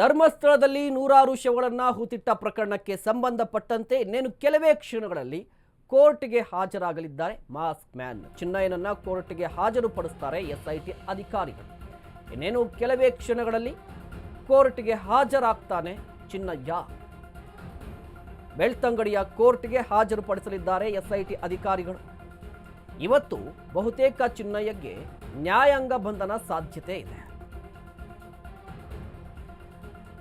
ಧರ್ಮಸ್ಥಳದಲ್ಲಿ ನೂರಾರು ಶವಗಳನ್ನು ಹೂತಿಟ್ಟ ಪ್ರಕರಣಕ್ಕೆ ಸಂಬಂಧಪಟ್ಟಂತೆ ಇನ್ನೇನು ಕೆಲವೇ ಕ್ಷಣಗಳಲ್ಲಿ ಕೋರ್ಟ್ಗೆ ಹಾಜರಾಗಲಿದ್ದಾರೆ ಮಾಸ್ಕ್ ಮ್ಯಾನ್. ಚಿನ್ನಯ್ಯನನ್ನು ಕೋರ್ಟ್ಗೆ ಹಾಜರುಪಡಿಸ್ತಾರೆ ಎಸ್ಐಟಿ ಅಧಿಕಾರಿಗಳು. ಇನ್ನೇನು ಕೆಲವೇ ಕ್ಷಣಗಳಲ್ಲಿ ಕೋರ್ಟ್ಗೆ ಹಾಜರಾಗ್ತಾನೆ ಚಿನ್ನಯ್ಯ. ಬೆಳ್ತಂಗಡಿಯ ಕೋರ್ಟ್ಗೆ ಹಾಜರುಪಡಿಸಲಿದ್ದಾರೆ ಎಸ್ಐಟಿ ಅಧಿಕಾರಿಗಳು. ಇವತ್ತು ಬಹುತೇಕ ಚಿನ್ನಯ್ಯಗೆ ನ್ಯಾಯಾಂಗ ಬಂಧನ ಸಾಧ್ಯತೆ ಇದೆ.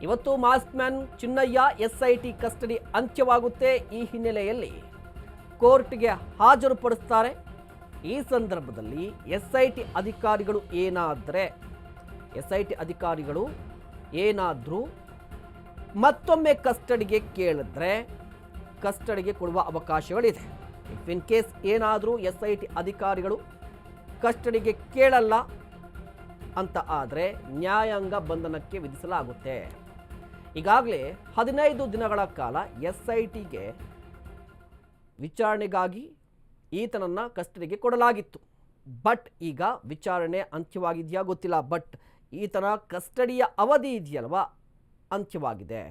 ಇವತ್ತು mask man Chinnaiah SIT custody ಅಂತ್ಯವಾಗುತ್ತೆ ಈ ಹಿನ್ನೆಲೆಯಲ್ಲಿ. ಕೋರ್ಟ್ಗೆ ಹಾಜರುಪಡಿಸ್ತಾರೆ ಈ ಸಂದರ್ಭದಲ್ಲಿ ಎಸ್ಐಟಿ ಅಧಿಕಾರಿಗಳು ಏನಾದರೆ, ಎಸ್ಐಟಿ ಅಧಿಕಾರಿಗಳು ಏನಾದರೂ ಮತ್ತೊಮ್ಮೆ ಕಸ್ಟಡಿಗೆ ಕೇಳಿದ್ರೆ ಕಸ್ಟಡಿಗೆ ಕೊಡುವ ಅವಕಾಶಗಳಿದೆ. ಇಫ್ ಇನ್ ಕೇಸ್ ಏನಾದರೂ ಎಸ್ ಐ ಟಿ ಅಧಿಕಾರಿಗಳು ಕಸ್ಟಡಿಗೆ ಕೇಳಲ್ಲ ಅಂತ ಆದರೆ ನ್ಯಾಯಾಂಗ ಬಂಧನಕ್ಕೆ ವಿಧಿಸಲಾಗುತ್ತೆ. ಈಗಾಗಲೇ ಹದಿನೈದು ದಿನಗಳ ಕಾಲ ಎಸ್ ಐ ಟಿಗೆ ವಿಚಾರಣೆಗಾಗಿ ಈತನನ್ನು ಕಸ್ಟಡಿಗೆ ಕೊಡಲಾಗಿತ್ತು. ಬಟ್ ಈಗ ವಿಚಾರಣೆ ಅಂತ್ಯವಾಗಿದೆಯಾ ಗೊತ್ತಿಲ್ಲ. ಬಟ್ ಈತನ ಕಸ್ಟಡಿಯ ಅವಧಿ ಇದೆಯಲ್ವ? ಅಂತ್ಯವಾಗಿದೆ.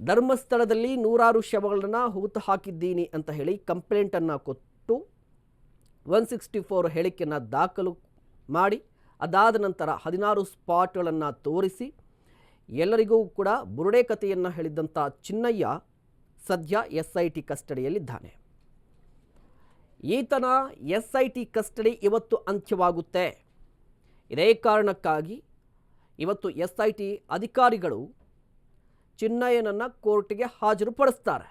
ಧರ್ಮಸ್ಥಳದಲ್ಲಿ ನೂರಾರು ಶವಗಳನ್ನು ಹೂತು ಹಾಕಿದ್ದೀನಿ ಅಂತ ಹೇಳಿ ಕಂಪ್ಲೇಂಟನ್ನು ಕೊಟ್ಟು ಒನ್ ಸಿಕ್ಸ್ಟಿ ಫೋರ್ ಹೇಳಿಕೆಯನ್ನು ದಾಖಲು ಮಾಡಿ, ಅದಾದ ನಂತರ ಹದಿನಾರು ಸ್ಪಾಟ್ಗಳನ್ನು ತೋರಿಸಿ ಎಲ್ಲರಿಗೂ ಕೂಡ ಬುರುಡೆ ಕಥೆಯನ್ನು ಹೇಳಿದಂಥ ಚಿನ್ನಯ್ಯ ಸದ್ಯ ಎಸ್ ಐ ಟಿ ಕಸ್ಟಡಿಯಲ್ಲಿದ್ದಾನೆ. ಈತನ ಎಸ್ ಐ ಟಿ ಕಸ್ಟಡಿ ಇವತ್ತು ಅಂತ್ಯವಾಗುತ್ತೆ. ಇದೇ ಕಾರಣಕ್ಕಾಗಿ ಇವತ್ತು ಎಸ್ ಐ ಟಿ ಅಧಿಕಾರಿಗಳು ಚಿನ್ನಯ್ಯನನ್ನು ಕೋರ್ಟ್ಗೆ ಹಾಜರುಪಡಿಸ್ತಾರೆ.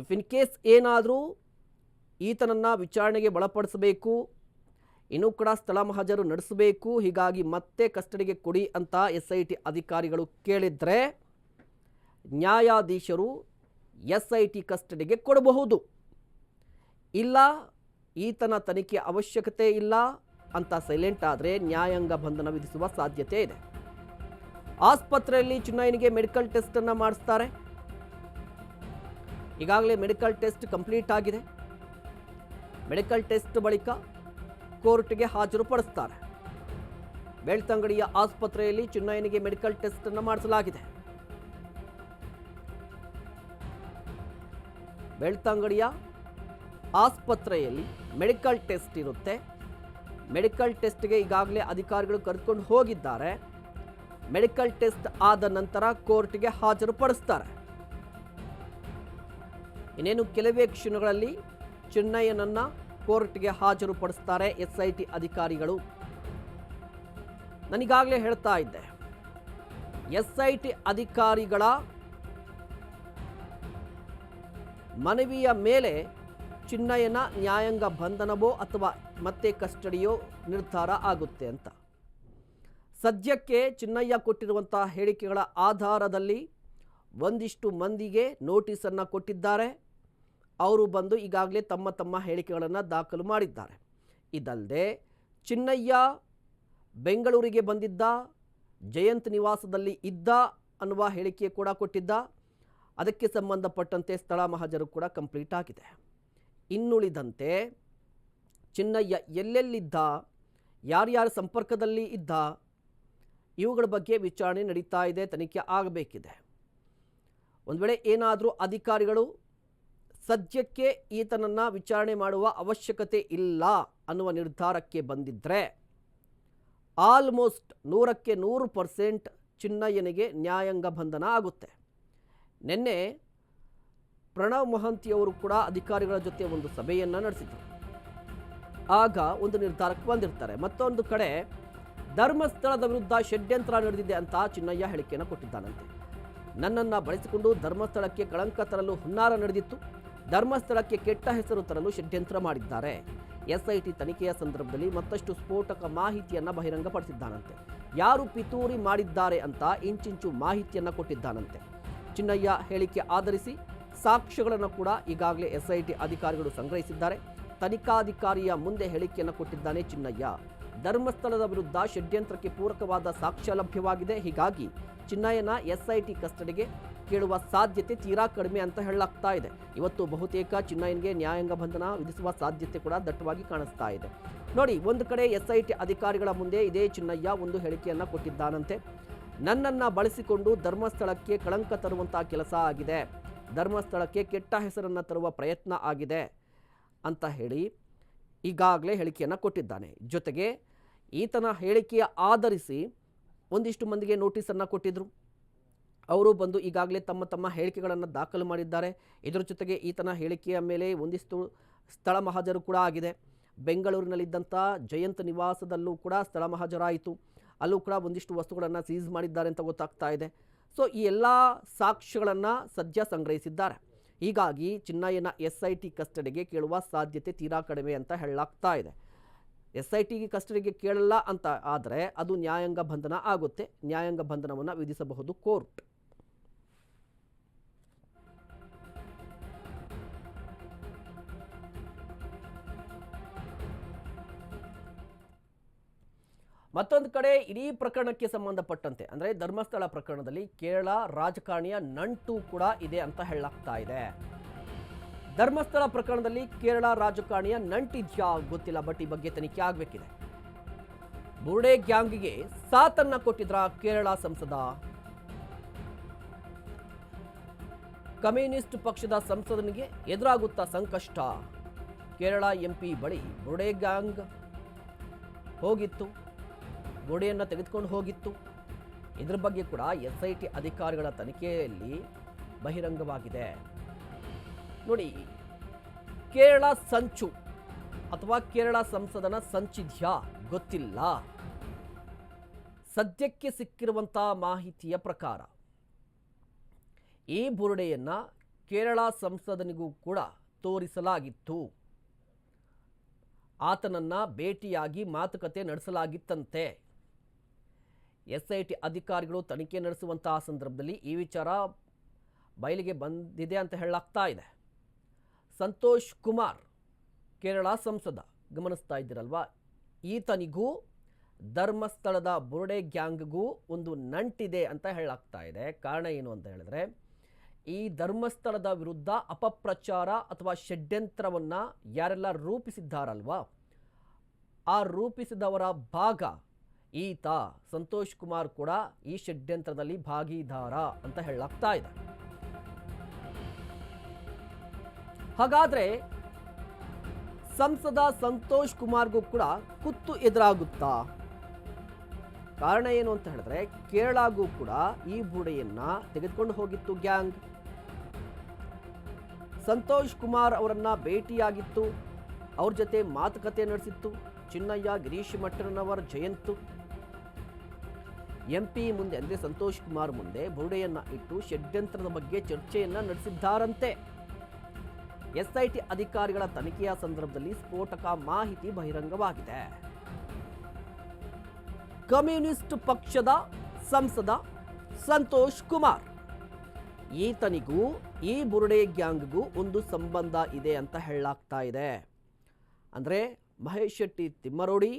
ಇಫ್ ಇನ್ ಕೇಸ್ ಏನಾದರೂ ಈತನನ್ನು ವಿಚಾರಣೆಗೆ ಒಳಪಡಿಸಬೇಕು ಇನ್ನೂ ಕೂಡ ಸ್ಥಳ ಮಹಾಜರು ನಡೆಸಬೇಕು, ಹೀಗಾಗಿ ಮತ್ತೆ ಕಸ್ಟಡಿಗೆ ಕೊಡಿ ಅಂತ ಎಸ್ ಐ ಟಿ ಅಧಿಕಾರಿಗಳು ಕೇಳಿದರೆ ನ್ಯಾಯಾಧೀಶರು ಎಸ್ ಐ ಟಿ ಕಸ್ಟಡಿಗೆ ಕೊಡಬಹುದು. ಇಲ್ಲ, ಈತನ ತನಿಖೆ ಅವಶ್ಯಕತೆ ಇಲ್ಲ ಅಂತ ಸೈಲೆಂಟ್ ಆದರೆ ನ್ಯಾಯಾಂಗ ಬಂಧನ ವಿಧಿಸುವ ಸಾಧ್ಯತೆ ಇದೆ. ಆಸ್ಪತ್ರೆಯಲ್ಲಿ ಚುನಾಯಿನಿಗೆ ಮೆಡಿಕಲ್ ಟೆಸ್ಟನ್ನು ಮಾಡಿಸ್ತಾರೆ. ಈಗಾಗಲೇ ಮೆಡಿಕಲ್ ಟೆಸ್ಟ್ ಕಂಪ್ಲೀಟ್ ಆಗಿದೆ. ಮೆಡಿಕಲ್ ಟೆಸ್ಟ್ ಬಳಿಕ ಕೋರ್ಟ್ಗೆ ಹಾಜರುಪಡಿಸ್ತಾರೆ. ಬೆಳ್ತಂಗಡಿಯ ಆಸ್ಪತ್ರೆಯಲ್ಲಿ ಚಿನ್ನಯ್ಯನಿಗೆ ಮೆಡಿಕಲ್ ಟೆಸ್ಟ್ ಅನ್ನು ಮಾಡಿಸಲಾಗಿದೆ. ಬೆಳ್ತಂಗಡಿಯ ಆಸ್ಪತ್ರೆಯಲ್ಲಿ ಮೆಡಿಕಲ್ ಟೆಸ್ಟ್ ಇರುತ್ತೆ. ಮೆಡಿಕಲ್ ಟೆಸ್ಟ್ಗೆ ಈಗಾಗಲೇ ಅಧಿಕಾರಿಗಳು ಕರೆದುಕೊಂಡು ಹೋಗಿದ್ದಾರೆ. ಮೆಡಿಕಲ್ ಟೆಸ್ಟ್ ಆದ ನಂತರ ಕೋರ್ಟ್ಗೆ ಹಾಜರುಪಡಿಸ್ತಾರೆ. ಇನ್ನೇನು ಕೆಲವೇ ಕ್ಷಣಗಳಲ್ಲಿ ಚಿನ್ನಯ್ಯನನ್ನ ಕೋರ್ಟ್ಗೆ ಹಾಜರುಪಡಿಸ್ತಾರೆ ಎಸ್ಐಟಿ ಅಧಿಕಾರಿಗಳು. ನನಗಾಗಲೇ ಹೇಳ್ತಾ ಇದ್ದೆ. ಎಸ್ಐಟಿ ಅಧಿಕಾರಿಗಳ ಮನವಿಯ ಮೇಲೆ ಚಿನ್ನಯ್ಯನ ನ್ಯಾಯಾಂಗ ಬಂಧನವೋ ಅಥವಾ ಮತ್ತೆ ಕಸ್ಟಡಿಯೋ ನಿರ್ಧಾರ ಆಗುತ್ತೆ ಅಂತ. ಸದ್ಯಕ್ಕೆ ಚಿನ್ನಯ್ಯ ಕೊಟ್ಟಿರುವಂಥ ಹೇಳಿಕೆಗಳ ಆಧಾರದಲ್ಲಿ ಒಂದಿಷ್ಟು ಮಂದಿಗೆ ನೋಟಿಸನ್ನು ಕೊಟ್ಟಿದ್ದಾರೆ. ಅವರು ಬಂದು ಈಗಾಗಲೇ ತಮ್ಮ ತಮ್ಮ ಹೇಳಿಕೆಗಳನ್ನು ದಾಖಲು ಮಾಡಿದ್ದಾರೆ. ಇದಲ್ಲದೆ ಚಿನ್ನಯ್ಯ ಬೆಂಗಳೂರಿಗೆ ಬಂದಿದ್ದ, ಜಯಂತ್ ನಿವಾಸದಲ್ಲಿ ಇದ್ದ ಅನ್ನುವ ಹೇಳಿಕೆ ಕೂಡ ಕೊಟ್ಟಿದ್ದ. ಅದಕ್ಕೆ ಸಂಬಂಧಪಟ್ಟಂತೆ ಸ್ಥಳ ಮಹಾಜರು ಕೂಡ ಕಂಪ್ಲೀಟ್ ಆಗಿದೆ. ಇನ್ನುಳಿದಂತೆ ಚಿನ್ನಯ್ಯ ಎಲ್ಲೆಲ್ಲಿದ್ದ, ಯಾರ್ಯಾರ ಸಂಪರ್ಕದಲ್ಲಿ ಇದ್ದ, ಇವುಗಳ ಬಗ್ಗೆ ವಿಚಾರಣೆ ನಡೀತಾ ಇದೆ, ತನಿಖೆ ಆಗಬೇಕಿದೆ. ಒಂದು ವೇಳೆ ಏನಾದರೂ ಅಧಿಕಾರಿಗಳು ಸದ್ಯಕ್ಕೆ ಈತನನ್ನು ವಿಚಾರಣೆ ಮಾಡುವ ಅವಶ್ಯಕತೆ ಇಲ್ಲ ಅನ್ನುವ ನಿರ್ಧಾರಕ್ಕೆ ಬಂದಿದ್ದರೆ ಆಲ್ಮೋಸ್ಟ್ ನೂರಕ್ಕೆ ನೂರು ಪರ್ಸೆಂಟ್ ಚಿನ್ನಯ್ಯನಿಗೆ ನ್ಯಾಯಾಂಗ ಬಂಧನ ಆಗುತ್ತೆ. ನಿನ್ನೆ ಪ್ರಣವ್ ಮಹಂತಿಯವರು ಕೂಡ ಅಧಿಕಾರಿಗಳ ಜೊತೆ ಒಂದು ಸಭೆಯನ್ನು ನಡೆಸಿದರು. ಆಗ ಒಂದು ನಿರ್ಧಾರಕ್ಕೆ ಬಂದಿರ್ತಾರೆ. ಮತ್ತೊಂದು ಕಡೆ ಧರ್ಮಸ್ಥಳದ ವಿರುದ್ಧ ಷಡ್ಯಂತ್ರ ನಡೆದಿದೆ ಅಂತ ಚಿನ್ನಯ್ಯ ಹೇಳಿಕೆಯನ್ನು ಕೊಟ್ಟಿದ್ದಾನಂತೆ. ನನ್ನನ್ನು ಬಳಸಿಕೊಂಡು ಧರ್ಮಸ್ಥಳಕ್ಕೆ ಕಳಂಕ ತರಲು ಹುನ್ನಾರ ನಡೆದಿತ್ತು. ಧರ್ಮಸ್ಥಳಕ್ಕೆ ಕೆಟ್ಟ ಹೆಸರು ತರಲು ಷಡ್ಯಂತ್ರ ಮಾಡಿದ್ದಾರೆ. ಎಸ್ಐಟಿ ತನಿಖೆಯ ಸಂದರ್ಭದಲ್ಲಿ ಮತ್ತಷ್ಟು ಸ್ಫೋಟಕ ಮಾಹಿತಿಯನ್ನು ಬಹಿರಂಗಪಡಿಸಿದ್ದಾನಂತೆ. ಯಾರು ಪಿತೂರಿ ಮಾಡಿದ್ದಾರೆ ಅಂತ ಇಂಚಿಂಚು ಮಾಹಿತಿಯನ್ನು ಕೊಟ್ಟಿದ್ದಾನಂತೆ. ಚಿನ್ನಯ್ಯ ಹೇಳಿಕೆ ಆಧರಿಸಿ ಸಾಕ್ಷ್ಯಗಳನ್ನು ಕೂಡ ಈಗಾಗಲೇ ಎಸ್ಐಟಿ ಅಧಿಕಾರಿಗಳು ಸಂಗ್ರಹಿಸಿದ್ದಾರೆ. ತನಿಖಾಧಿಕಾರಿಯ ಮುಂದೆ ಹೇಳಿಕೆಯನ್ನು ಕೊಟ್ಟಿದ್ದಾನೆ ಚಿನ್ನಯ್ಯ. ಧರ್ಮಸ್ಥಳದ ವಿರುದ್ಧ ಷಡ್ಯಂತ್ರಕ್ಕೆ ಪೂರಕವಾದ ಸಾಕ್ಷ್ಯ ಲಭ್ಯವಾಗಿದೆ. ಹೀಗಾಗಿ ಚಿನ್ನಯ್ಯನ ಎಸ್ಐಟಿ ಕಸ್ಟಡಿಗೆ ಕೇಳುವ ಸಾಧ್ಯತೆ ತೀರಾ ಕಡಿಮೆ ಅಂತ ಹೇಳಲಾಗ್ತಾ ಇದೆ. ಇವತ್ತು ಬಹುತೇಕ ಚಿನ್ನಯ್ಯನಿಗೆ ನ್ಯಾಯಾಂಗ ಬಂಧನ ವಿಧಿಸುವ ಸಾಧ್ಯತೆ ಕೂಡ ದಟ್ಟವಾಗಿ ಕಾಣಿಸ್ತಾ ಇದೆ. ನೋಡಿ, ಒಂದು ಕಡೆ ಎಸ್ ಐ ಟಿ ಅಧಿಕಾರಿಗಳ ಮುಂದೆ ಇದೇ ಚಿನ್ನಯ್ಯ ಒಂದು ಹೇಳಿಕೆಯನ್ನು ಕೊಟ್ಟಿದ್ದಾನಂತೆ. ನನ್ನನ್ನು ಬಳಸಿಕೊಂಡು ಧರ್ಮಸ್ಥಳಕ್ಕೆ ಕಳಂಕ ತರುವಂತಹ ಕೆಲಸ ಆಗಿದೆ. ಧರ್ಮಸ್ಥಳಕ್ಕೆ ಕೆಟ್ಟ ಹೆಸರನ್ನು ತರುವ ಪ್ರಯತ್ನ ಆಗಿದೆ ಅಂತ ಹೇಳಿ ಈಗಾಗಲೇ ಹೇಳಿಕೆಯನ್ನು ಕೊಟ್ಟಿದ್ದಾನೆ. ಜೊತೆಗೆ ಈತನ ಹೇಳಿಕೆಯ ಆಧರಿಸಿ ಒಂದಿಷ್ಟು ಮಂದಿಗೆ ನೋಟಿಸನ್ನು ಕೊಟ್ಟಿದ್ದರು ಅವರು ಬಂದು ಈಗಾಗಲೇ ತಮ್ಮ ತಮ್ಮ ಹೇಳಿಕೆಗಳನ್ನು ದಾಖಲು ಮಾಡಿದ್ದಾರೆ. ಇದರ ಜೊತೆಗೆ ಈತನ ಹೇಳಿಕೆಯ ಮೇಲೆ ಒಂದಿಷ್ಟು ಸ್ಥಳ ಮಹಾಜರು ಕೂಡ ಆಗಿದೆ. ಬೆಂಗಳೂರಿನಲ್ಲಿದ್ದಂಥ ಜಯಂತ್ ನಿವಾಸದಲ್ಲೂ ಕೂಡ ಸ್ಥಳ ಮಹಾಜರಾಯಿತು. ಅಲ್ಲೂ ಕೂಡ ಒಂದಿಷ್ಟು ವಸ್ತುಗಳನ್ನು ಸೀಸ್ ಮಾಡಿದ್ದಾರೆ ಅಂತ ಗೊತ್ತಾಗ್ತಾ ಇದೆ. ಸೊ, ಈ ಎಲ್ಲ ಸಾಕ್ಷ್ಯಗಳನ್ನು ಸದ್ಯ ಸಂಗ್ರಹಿಸಿದ್ದಾರೆ. ಹೀಗಾಗಿ ಚಿನ್ನಯ್ಯನ ಎಸ್ ಐ ಟಿ ಕಸ್ಟಡಿಗೆ ಕೇಳುವ ಸಾಧ್ಯತೆ ತೀರಾ ಕಡಿಮೆ ಅಂತ ಹೇಳಲಾಗ್ತಾ ಇದೆ. ಎಸ್ ಐ ಟಿಗೆ ಕಸ್ಟಡಿಗೆ ಕೇಳಲ್ಲ ಅಂತ ಆದರೆ ಅದು ನ್ಯಾಯಾಂಗ ಬಂಧನ ಆಗುತ್ತೆ. ನ್ಯಾಯಾಂಗ ಬಂಧನವನ್ನು ವಿಧಿಸಬಹುದು ಕೋರ್ಟ್. ಮತ್ತೊಂದು ಕಡೆ ಇಡೀ ಪ್ರಕರಣಕ್ಕೆ ಸಂಬಂಧಪಟ್ಟಂತೆ, ಅಂದರೆ ಧರ್ಮಸ್ಥಳ ಪ್ರಕರಣದಲ್ಲಿ ಕೇರಳ ರಾಜಕಾರಣಿಯ ನಂಟು ಕೂಡ ಇದೆ ಅಂತ ಹೇಳಲಾಗ್ತಾ ಇದೆ. ಧರ್ಮಸ್ಥಳ ಪ್ರಕರಣದಲ್ಲಿ ಕೇರಳ ರಾಜಕಾರಣಿಯ ನಂಟಿದ್ಯಾ ಗೊತ್ತಿಲ್ಲ, ಬಟ್ ಈ ಬಗ್ಗೆ ತನಿಖೆ ಆಗಬೇಕಿದೆ. ಬುರ್ಡೆ ಗ್ಯಾಂಗ್ಗೆ ಸಾತನ್ನ ಕೊಟ್ಟಿದ್ರ ಕೇರಳ ಸಂಸದ? ಕಮ್ಯುನಿಸ್ಟ್ ಪಕ್ಷದ ಸಂಸದನಿಗೆ ಎದುರಾಗುತ್ತಾ ಸಂಕಷ್ಟ? ಕೇರಳ ಎಂಪಿ ಬಳಿ ಬುರ್ಡೆ ಗ್ಯಾಂಗ್ ಹೋಗಿತ್ತು. ಗೋಡೆಯನ್ನು ತೆಗೆದುಕೊಂಡು ಹೋಗಿತ್ತು. ಇದರ ಬಗ್ಗೆ ಕೂಡ ಎಸ್ ಐ ಟಿ ಅಧಿಕಾರಿಗಳ ತನಿಖೆಯಲ್ಲಿ ಬಹಿರಂಗವಾಗಿದೆ. ನೋಡಿ, ಕೇರಳ ಸಂಚು ಅಥವಾ ಕೇರಳ ಸಂಸದನ ಸಂಚಿದ್ಯಾ ಗೊತ್ತಿಲ್ಲ. ಸದ್ಯಕ್ಕೆ ಸಿಕ್ಕಿರುವಂಥ ಮಾಹಿತಿಯ ಪ್ರಕಾರ ಈ ಬುರುಡೆಯನ್ನ ಕೇರಳ ಸಂಸದನಿಗೂ ಕೂಡ ತೋರಿಸಲಾಗಿತ್ತು. ಆತನನ್ನ ಭೇಟಿಯಾಗಿ ಮಾತುಕತೆ ನಡೆಸಲಾಗಿತ್ತಂತೆ. ಎಸ್ ಐ ಅಧಿಕಾರಿಗಳು ತನಿಖೆ ನಡೆಸುವಂತಹ ಸಂದರ್ಭದಲ್ಲಿ ಈ ವಿಚಾರ ಬಯಲಿಗೆ ಬಂದಿದೆ ಅಂತ ಹೇಳಲಾಗ್ತಾ ಇದೆ. ಸಂತೋಷ್ ಕುಮಾರ್, ಕೇರಳ ಸಂಸದ. ಗಮನಿಸ್ತಾ ಇದ್ದೀರಲ್ವಾ? ಈತನಿಗೂ, ಧರ್ಮಸ್ಥಳದ ಬುರುಡೆ ಗ್ಯಾಂಗ್ಗೂ ಒಂದು ನಂಟಿದೆ ಅಂತ ಹೇಳಲಾಗ್ತಾ ಇದೆ. ಕಾರಣ ಏನು ಅಂತ ಹೇಳಿದ್ರೆ, ಈ ಧರ್ಮಸ್ಥಳದ ವಿರುದ್ಧ ಅಪಪ್ರಚಾರ ಅಥವಾ ಷಡ್ಯಂತ್ರವನ್ನು ಯಾರೆಲ್ಲ ರೂಪಿಸಿದ್ದಾರಲ್ವಾ? ಆ ರೂಪಿಸಿದವರ ಭಾಗ ಈತ ಸಂತೋಷ್ ಕುಮಾರ್ ಕೂಡ ಈ ಷಡ್ಯಂತ್ರದಲ್ಲಿ ಭಾಗಿದಾರ ಅಂತ ಹೇಳಲಾಗ್ತಾ ಇದೆ. ಹಾಗಾದ್ರೆ ಸಂಸದ ಸಂತೋಷ್ ಕುಮಾರ್ಗೂ ಕೂಡ ಕುತ್ತು ಎದುರಾಗುತ್ತಾ? ಕಾರಣ ಏನು ಅಂತ ಹೇಳಿದ್ರೆ ಕೇರಳಗೂ ಕೂಡ ಈ ಬುಡೆಯನ್ನ ತೆಗೆದುಕೊಂಡು ಹೋಗಿತ್ತು ಗ್ಯಾಂಗ್. ಸಂತೋಷ್ ಕುಮಾರ್ ಅವರನ್ನ ಭೇಟಿಯಾಗಿತ್ತು. ಅವ್ರ ಜೊತೆ ಮಾತುಕತೆ ನಡೆಸಿತ್ತು. ಚಿನ್ನಯ್ಯ, ಗಿರೀಶ್ ಮಟ್ಟರನವರ್ ಜಯಂತು. ಎಂಪಿ ಮುಂದೆ, ಅಂದರೆ ಸಂತೋಷ್ ಕುಮಾರ್ ಮುಂದೆ ಬುರುಡೆಯನ್ನ ಇಟ್ಟು ಷಡ್ಯಂತ್ರದ ಬಗ್ಗೆ ಚರ್ಚೆಯನ್ನ ನಡೆಸಿದ್ದಾರಂತೆ. ಎಸ್ಐಟಿ ಅಧಿಕಾರಿಗಳ ತನಿಖೆಯ ಸಂದರ್ಭದಲ್ಲಿ ಸ್ಫೋಟಕ ಮಾಹಿತಿ ಬಹಿರಂಗವಾಗಿದೆ. ಕಮ್ಯುನಿಸ್ಟ್ ಪಕ್ಷದ ಸಂಸದ ಸಂತೋಷ್ ಕುಮಾರ್. ಈತನಿಗೂ ಈ ಬುರುಡೆ ಗ್ಯಾಂಗ್ಗೂ ಒಂದು ಸಂಬಂಧ ಇದೆ ಅಂತ ಹೇಳಲಾಗ್ತಾ ಇದೆ. ಅಂದರೆ ಮಹೇಶ್ ಶೆಟ್ಟಿ ತಿಮ್ಮರೋಡಿ,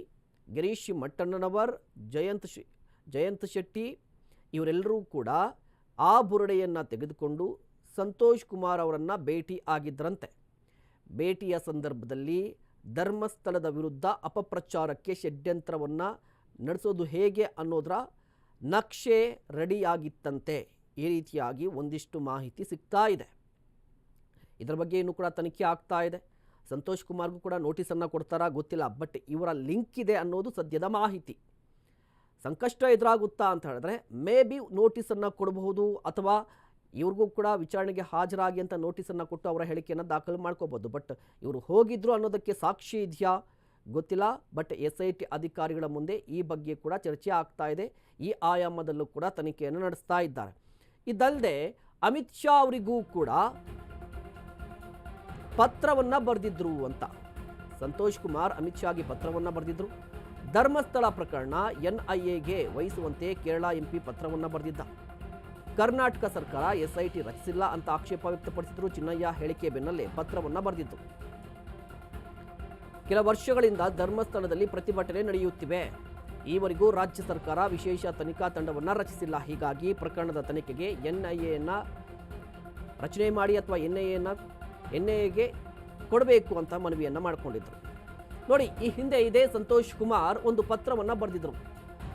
ಗಿರೀಶ್ ಮಟ್ಟಣ್ಣನವರ್, ಜಯಂತ್ ಶಿ ಜಯಂತ್ ಶೆಟ್ಟಿ, ಇವರೆಲ್ಲರೂ ಕೂಡ ಆ ಬುರುಡೆಯನ್ನು ತೆಗೆದುಕೊಂಡು ಸಂತೋಷ್ ಕುಮಾರ್ ಅವರನ್ನು ಭೇಟಿ ಆಗಿದ್ದರಂತೆ ಭೇಟಿಯ ಸಂದರ್ಭದಲ್ಲಿ ಧರ್ಮಸ್ಥಳದ ವಿರುದ್ಧ ಅಪಪ್ರಚಾರಕ್ಕೆ ಷಡ್ಯಂತ್ರವನ್ನು ನಡೆಸೋದು ಹೇಗೆ ಅನ್ನೋದರ ನಕ್ಷೆ ರೆಡಿಯಾಗಿತ್ತಂತೆ. ಈ ರೀತಿಯಾಗಿ ಒಂದಿಷ್ಟು ಮಾಹಿತಿ ಸಿಗ್ತಾ ಇದೆ. ಇದರ ಬಗ್ಗೆ ಇನ್ನೂ ಕೂಡ ತನಿಖೆ ಆಗ್ತಾ ಇದೆ. ಸಂತೋಷ್ ಕುಮಾರ್ಗೂ ಕೂಡ ನೋಟಿಸನ್ನು ಕೊಡ್ತಾರಾ ಗೊತ್ತಿಲ್ಲ, ಬಟ್ ಇವರ ಲಿಂಕ್ ಇದೆ ಅನ್ನೋದು ಸದ್ಯದ ಮಾಹಿತಿ. ಸಂಕಷ್ಟ ಎದುರಾಗುತ್ತಾ ಅಂತ ಹೇಳಿದ್ರೆ, ಮೇ ಬಿ ನೋಟಿಸನ್ನು ಕೊಡಬಹುದು ಅಥವಾ ಇವ್ರಿಗೂ ಕೂಡ ವಿಚಾರಣೆಗೆ ಹಾಜರಾಗಿ ಅಂತ ನೋಟಿಸನ್ನು ಕೊಟ್ಟು ಅವರ ಹೇಳಿಕೆಯನ್ನು ದಾಖಲು ಮಾಡ್ಕೋಬೋದು ಬಟ್ ಇವರು ಹೋಗಿದ್ರು ಅನ್ನೋದಕ್ಕೆ ಸಾಕ್ಷಿ ಇದೆಯಾ? ಗೊತ್ತಿಲ್ಲ. ಬಟ್ ಎಸ್ ಐ ಟಿ ಅಧಿಕಾರಿಗಳ ಮುಂದೆ ಈ ಬಗ್ಗೆ ಕೂಡ ಚರ್ಚೆ ಆಗ್ತಾ ಇದೆ. ಈ ಆಯಾಮದಲ್ಲೂ ಕೂಡ ತನಿಖೆಯನ್ನು ನಡೆಸ್ತಾ ಇದ್ದಾರೆ. ಇದಲ್ಲದೆ ಅಮಿತ್ ಶಾ ಅವರಿಗೂ ಕೂಡ ಪತ್ರವನ್ನು ಬರೆದಿದ್ರು ಅಂತ. ಸಂತೋಷ್ ಕುಮಾರ್ ಅಮಿತ್ ಶಾಗೆ ಪತ್ರವನ್ನು ಬರೆದಿದ್ರು. ಧರ್ಮಸ್ಥಳ ಪ್ರಕರಣ ಎನ್ಐಎಗೆ ವಹಿಸುವಂತೆ ಕೇರಳ ಎಂಪಿ ಪತ್ರವನ್ನು ಬರೆದಿದ್ದ. ಕರ್ನಾಟಕ ಸರ್ಕಾರ ಎಸ್ಐಟಿ ರಚಿಸಿಲ್ಲ ಅಂತ ಆಕ್ಷೇಪ ವ್ಯಕ್ತಪಡಿಸಿದ್ರು ಚಿನ್ನಯ್ಯ ಹೇಳಿಕೆ ಬೆನ್ನಲ್ಲೇ ಪತ್ರವನ್ನು ಬರೆದಿದ್ದು. ಕೆಲ ವರ್ಷಗಳಿಂದ ಧರ್ಮಸ್ಥಳದಲ್ಲಿ ಪ್ರತಿಭಟನೆ ನಡೆಯುತ್ತಿವೆ. ಈವರೆಗೂ ರಾಜ್ಯ ಸರ್ಕಾರ ವಿಶೇಷ ತನಿಖಾ ತಂಡವನ್ನು ರಚಿಸಿಲ್ಲ. ಹೀಗಾಗಿ ಪ್ರಕರಣದ ತನಿಖೆಗೆ ಎನ್ಐಎಯನ್ನ ರಚನೆ ಮಾಡಿ ಅಥವಾ ಎನ್ಐಎನ, ಎನ್ಐಎಗೆ ಕೊಡಬೇಕು ಅಂತ ಮನವಿಯನ್ನು ಮಾಡಿಕೊಂಡಿದ್ರು. ನೋಡಿ, ಈ ಹಿಂದೆ ಇದೇ ಸಂತೋಷ್ ಕುಮಾರ್ ಒಂದು ಪತ್ರವನ್ನು ಬರೆದಿದ್ರು.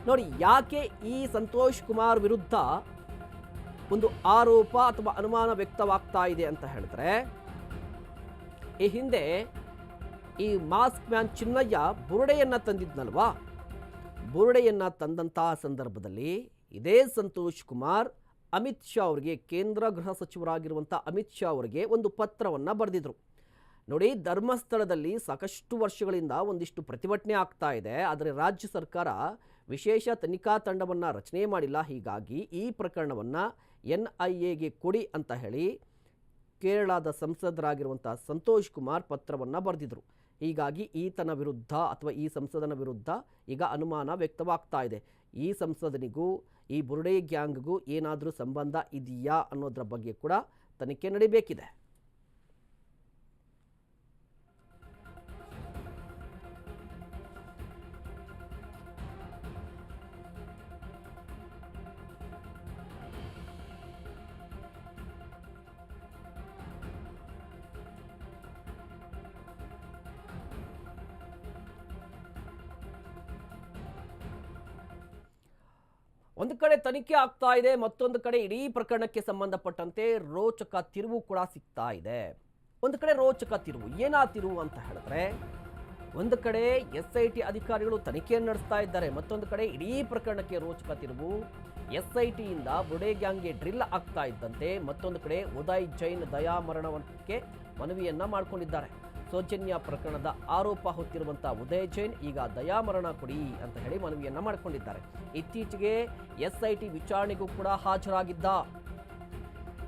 ನೋಡಿ, ಯಾಕೆ ಈ ಸಂತೋಷ್ ಕುಮಾರ್ ವಿರುದ್ಧ ಒಂದು ಆರೋಪ ಅಥವಾ ಅನುಮಾನ ವ್ಯಕ್ತವಾಗ್ತಾ ಇದೆ ಅಂತ ಹೇಳಿದ್ರೆ, ಈ ಹಿಂದೆ ಈ ಮಾಸ್ಕ್ ಮ್ಯಾನ್ ಚಿನ್ನಯ್ಯ ಬುರುಡೆಯನ್ನು ತಂದಿದ್ನಲ್ವಾ? ಬುರುಡೆಯನ್ನು ತಂದಂತಹ ಸಂದರ್ಭದಲ್ಲಿ ಇದೇ ಸಂತೋಷ್ ಕುಮಾರ್ ಅಮಿತ್ ಶಾ ಅವರಿಗೆ ಕೇಂದ್ರ ಗೃಹ ಸಚಿವರಾಗಿರುವಂಥ ಅಮಿತ್ ಶಾ ಅವರಿಗೆ ಒಂದು ಪತ್ರವನ್ನು ಬರೆದಿದ್ರು. ನೋಡಿ, ಧರ್ಮಸ್ಥಳದಲ್ಲಿ ಸಾಕಷ್ಟು ವರ್ಷಗಳಿಂದ ಒಂದಿಷ್ಟು ಪ್ರತಿಭಟನೆ ಆಗ್ತಾ ಇದೆ. ಆದರೆ ರಾಜ್ಯ ಸರ್ಕಾರ ವಿಶೇಷ ತನಿಖಾ ತಂಡವನ್ನು ರಚನೆ ಮಾಡಿಲ್ಲ. ಹೀಗಾಗಿ ಈ ಪ್ರಕರಣವನ್ನು ಎನ್ ಐ ಎಗೆ ಕೊಡಿ ಅಂತ ಹೇಳಿ ಕೇರಳದ ಸಂಸದರಾಗಿರುವಂಥ ಸಂತೋಷ್ ಕುಮಾರ್ ಪತ್ರವನ್ನು ಬರೆದಿದ್ರು. ಹೀಗಾಗಿ ಈತನ ವಿರುದ್ಧ ಅಥವಾ ಈ ಸಂಸದನ ವಿರುದ್ಧ ಈಗ ಅನುಮಾನ ವ್ಯಕ್ತವಾಗ್ತಾ ಇದೆ. ಈ ಸಂಸದನಿಗೂ, ಈ ಬುರುಡೆ ಗ್ಯಾಂಗ್ಗೂ ಏನಾದರೂ ಸಂಬಂಧ ಇದೆಯಾ ಅನ್ನೋದ್ರ ಬಗ್ಗೆ ಕೂಡ ತನಿಖೆ ನಡಿಬೇಕಿದೆ. ಒಂದು ಕಡೆ ತನಿಖೆ ಆಗ್ತಾ ಇದೆ, ಮತ್ತೊಂದು ಕಡೆ ಇಡೀ ಪ್ರಕರಣಕ್ಕೆ ಸಂಬಂಧಪಟ್ಟಂತೆ ರೋಚಕ ತಿರುವು ಕೂಡ ಸಿಗ್ತಾ ಇದೆ. ಒಂದು ಕಡೆ ರೋಚಕ ತಿರುವು, ಏನಾ ತಿರುವು ಅಂತ ಹೇಳಿದ್ರೆ, ಒಂದು ಕಡೆ ಎಸ್ ಐ ಟಿ ಅಧಿಕಾರಿಗಳು ತನಿಖೆಯನ್ನು ನಡೆಸ್ತಾ ಇದ್ದಾರೆ, ಮತ್ತೊಂದು ಕಡೆ ಇಡೀ ಪ್ರಕರಣಕ್ಕೆ ರೋಚಕ ತಿರುವು, ಎಸ್ ಐ ಟಿಯಿಂದ ಬುಡೆ ಗ್ಯಾಂಗ್ಗೆ ಡ್ರಿಲ್ ಆಗ್ತಾ ಇದ್ದಂತೆ, ಮತ್ತೊಂದು ಕಡೆ ಉದಯ್ ಜೈನ್ ದಯಾಮರಣಕ್ಕೆ ಮನವಿಯನ್ನ ಮಾಡಿಕೊಂಡಿದ್ದಾರೆ. ಸೌಜನ್ಯ ಪ್ರಕರಣದ ಆರೋಪ ಹೊತ್ತಿರುವಂತಹ ಉದಯ್ ಜೈನ್ ಈಗ ದಯಾಮರಣ ಕೊಡಿ ಅಂತ ಹೇಳಿ ಮನವಿಯನ್ನ ಮಾಡಿಕೊಂಡಿದ್ದಾರೆ. ಇತ್ತೀಚೆಗೆ ಎಸ್ ಐ ವಿಚಾರಣೆಗೂ ಕೂಡ ಹಾಜರಾಗಿದ್ದ.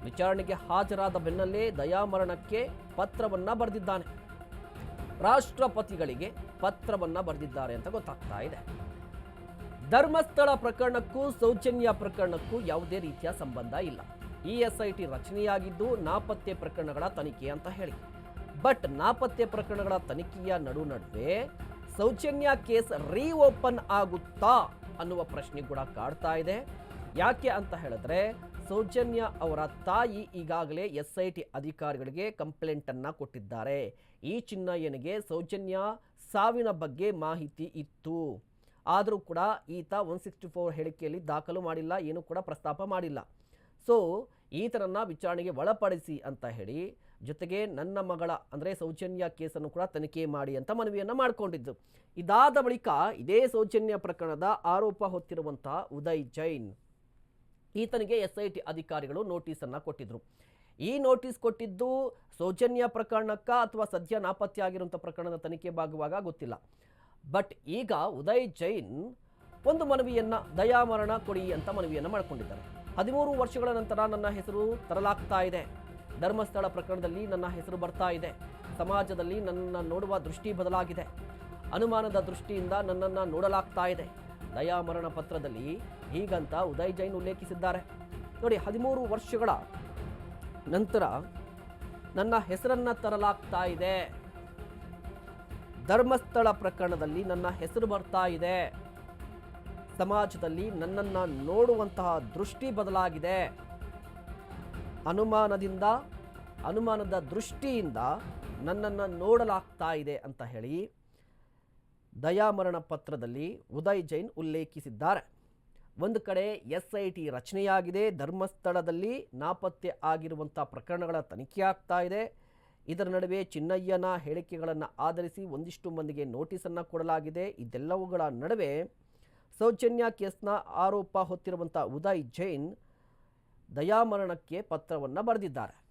ವಿಚಾರಣೆಗೆ ಹಾಜರಾದ ಬೆನ್ನಲ್ಲೇ ದಯಾಮರಣಕ್ಕೆ ಪತ್ರವನ್ನ ಬರೆದಿದ್ದಾನೆ. ರಾಷ್ಟ್ರಪತಿಗಳಿಗೆ ಪತ್ರವನ್ನ ಬರೆದಿದ್ದಾರೆ ಅಂತ ಗೊತ್ತಾಗ್ತಾ ಇದೆ. ಧರ್ಮಸ್ಥಳ ಪ್ರಕರಣಕ್ಕೂ ಸೌಜನ್ಯ ಪ್ರಕರಣಕ್ಕೂ ಯಾವುದೇ ರೀತಿಯ ಸಂಬಂಧ ಇಲ್ಲ. ಇ ಎಸ್ ರಚನೆಯಾಗಿದ್ದು ನಾಪತ್ತೆ ಪ್ರಕರಣಗಳ ತನಿಖೆ ಅಂತ ಹೇಳಿ. ಬಟ್ ನಾಪತ್ತೆ ಪ್ರಕರಣಗಳ ತನಿಖೆಯ ನಡು ನಡುವೆ ಸೌಜನ್ಯ ಕೇಸ್ ರೀಓಪನ್ ಆಗುತ್ತಾ ಅನ್ನುವ ಪ್ರಶ್ನೆ ಕೂಡ ಕಾಡ್ತಾ ಇದೆ. ಯಾಕೆ ಅಂತ ಹೇಳಿದ್ರೆ ಸೌಜನ್ಯ ಅವರ ತಾಯಿ ಈಗಾಗಲೇ ಎಸ್ ಐ ಟಿ ಅಧಿಕಾರಿಗಳಿಗೆ ಕಂಪ್ಲೇಂಟ್ ಅನ್ನ ಕೊಟ್ಟಿದ್ದಾರೆ. ಈ ಚಿನ್ನಯ್ಯನಿಗೆ ಸೌಜನ್ಯ ಸಾವಿನ ಬಗ್ಗೆ ಮಾಹಿತಿ ಇತ್ತು. ಆದರೂ ಕೂಡ ಈತ ಒನ್ ಸಿಕ್ಸ್ಟಿ ಫೋರ್ ಹೇಳಿಕೆಯಲ್ಲಿ ದಾಖಲು ಮಾಡಿಲ್ಲ, ಏನು ಕೂಡ ಪ್ರಸ್ತಾಪ ಮಾಡಿಲ್ಲ. ಸೊ, ಈತನನ್ನು ವಿಚಾರಣೆಗೆ ಒಳಪಡಿಸಿ ಅಂತ ಹೇಳಿ ಜೊತೆಗೆ ನನ್ನ ಮಗಳ ಅಂದರೆ ಸೌಜನ್ಯ ಕೇಸನ್ನು ಕೂಡ ತನಿಖೆ ಮಾಡಿ ಅಂತ ಮನವಿಯನ್ನು ಮಾಡಿಕೊಂಡಿದ್ದು. ಇದಾದ ಬಳಿಕ ಇದೇ ಸೌಜನ್ಯ ಪ್ರಕರಣದ ಆರೋಪ ಹೊತ್ತಿರುವಂತಹ ಉದಯ್ ಜೈನ್ ಈತನಿಗೆ ಎಸ್ ಐ ಟಿ ಅಧಿಕಾರಿಗಳು ನೋಟಿಸನ್ನು ಕೊಟ್ಟಿದ್ದರು ಈ ನೋಟಿಸ್ ಕೊಟ್ಟಿದ್ದು ಸೌಜನ್ಯ ಪ್ರಕರಣಕ್ಕ ಅಥವಾ ಸದ್ಯ ನಾಪತ್ತೆ ಆಗಿರುವಂಥ ಪ್ರಕರಣದ ತನಿಖೆ ಭಾಗವಾಗ ಗೊತ್ತಿಲ್ಲ. ಬಟ್ ಈಗ ಉದಯ್ ಜೈನ್ ಒಂದು ಮನವಿಯನ್ನು ದಯಾಮರಣ ಕೊಡಿ ಅಂತ ಮನವಿಯನ್ನು ಮಾಡಿಕೊಂಡಿದ್ದಾರೆ. ಹದಿಮೂರು ವರ್ಷಗಳ ನಂತರ ನನ್ನ ಹೆಸರು ತರಲಾಗ್ತಾ ಇದೆ. ಧರ್ಮಸ್ಥಳ ಪ್ರಕರಣದಲ್ಲಿ ನನ್ನ ಹೆಸರು ಬರ್ತಾ ಇದೆ. ಸಮಾಜದಲ್ಲಿ ನನ್ನನ್ನು ನೋಡುವ ದೃಷ್ಟಿ ಬದಲಾಗಿದೆ. ಅನುಮಾನದ ದೃಷ್ಟಿಯಿಂದ ನನ್ನನ್ನು ನೋಡಲಾಗ್ತಾ ಇದೆ. ದಯಾಮರಣ ಪತ್ರದಲ್ಲಿ ಹೀಗಂತ ಉದಯ್ ಜೈನ್ ಉಲ್ಲೇಖಿಸಿದ್ದಾರೆ. ನೋಡಿ, ಹದಿಮೂರು ವರ್ಷಗಳ ನಂತರ ನನ್ನ ಹೆಸರನ್ನ ತರಲಾಗ್ತಾ ಇದೆ. ಧರ್ಮಸ್ಥಳ ಪ್ರಕರಣದಲ್ಲಿ ನನ್ನ ಹೆಸರು ಬರ್ತಾ ಇದೆ. ಸಮಾಜದಲ್ಲಿ ನನ್ನನ್ನು ನೋಡುವಂತಹ ದೃಷ್ಟಿ ಬದಲಾಗಿದೆ. ಅನುಮಾನದಿಂದ, ಅನುಮಾನದ ದೃಷ್ಟಿಯಿಂದ ನನ್ನನ್ನು ನೋಡಲಾಗ್ತಾ ಇದೆ ಅಂತ ಹೇಳಿ ದಯಾಮರಣ ಪತ್ರದಲ್ಲಿ ಉದಯ್ ಜೈನ್ ಉಲ್ಲೇಖಿಸಿದ್ದಾರೆ. ಒಂದು ಕಡೆ ಎಸ್ ಐ ಟಿ ರಚನೆಯಾಗಿದೆ, ಧರ್ಮಸ್ಥಳದಲ್ಲಿ ನಾಪತ್ತೆ ಆಗಿರುವಂಥ ಪ್ರಕರಣಗಳ ತನಿಖೆ ಆಗ್ತಾ ಇದೆ. ಇದರ ನಡುವೆ ಚಿನ್ನಯ್ಯನ ಹೇಳಿಕೆಗಳನ್ನು ಆಧರಿಸಿ ಒಂದಿಷ್ಟು ಮಂದಿಗೆ ನೋಟಿಸನ್ನು ಕೊಡಲಾಗಿದೆ. ಇದೆಲ್ಲವುಗಳ ನಡುವೆ ಸೌಜನ್ಯ ಕೇಸ್ನ ಆರೋಪ ಹೊತ್ತಿರುವಂಥ ಉದಯ್ ಜೈನ್ ದಯಾಮರಣಕ್ಕೆ ಪತ್ರವನ್ನು ಬರೆದಿದ್ದಾರೆ.